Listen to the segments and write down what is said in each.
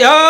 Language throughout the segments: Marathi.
ध्यान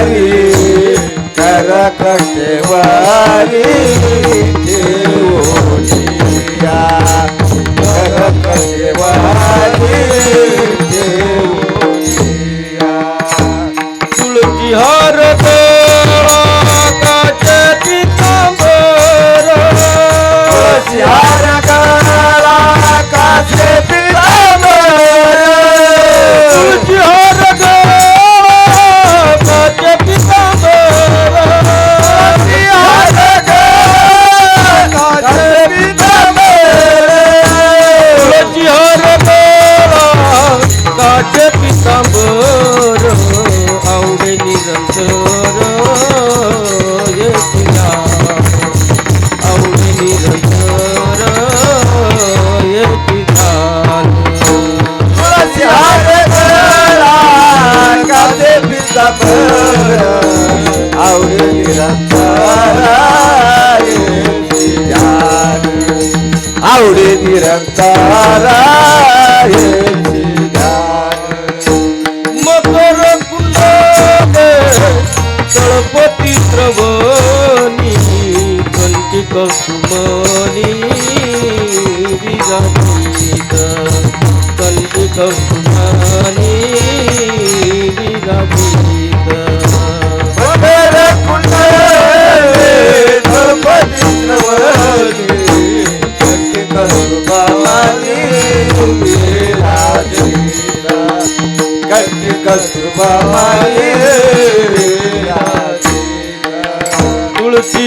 Aí. कासे पर आवडे निरंतर आवडे निरंतर मकर कुंडले तळपती श्रवणी कंठी कौसुमनी कंठी कस्तुरबामानी विराजिता कंठी कस्तुरबामानी तुळशी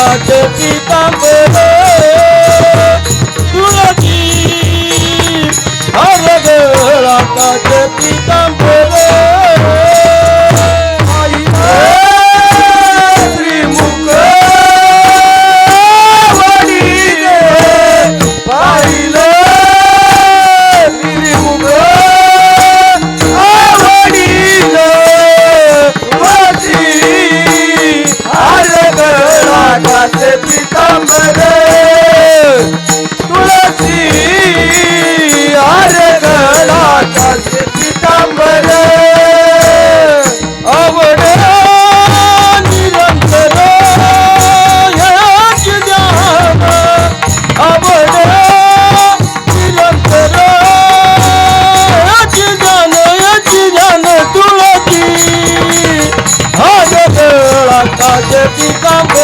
রাজকিতাবে Go.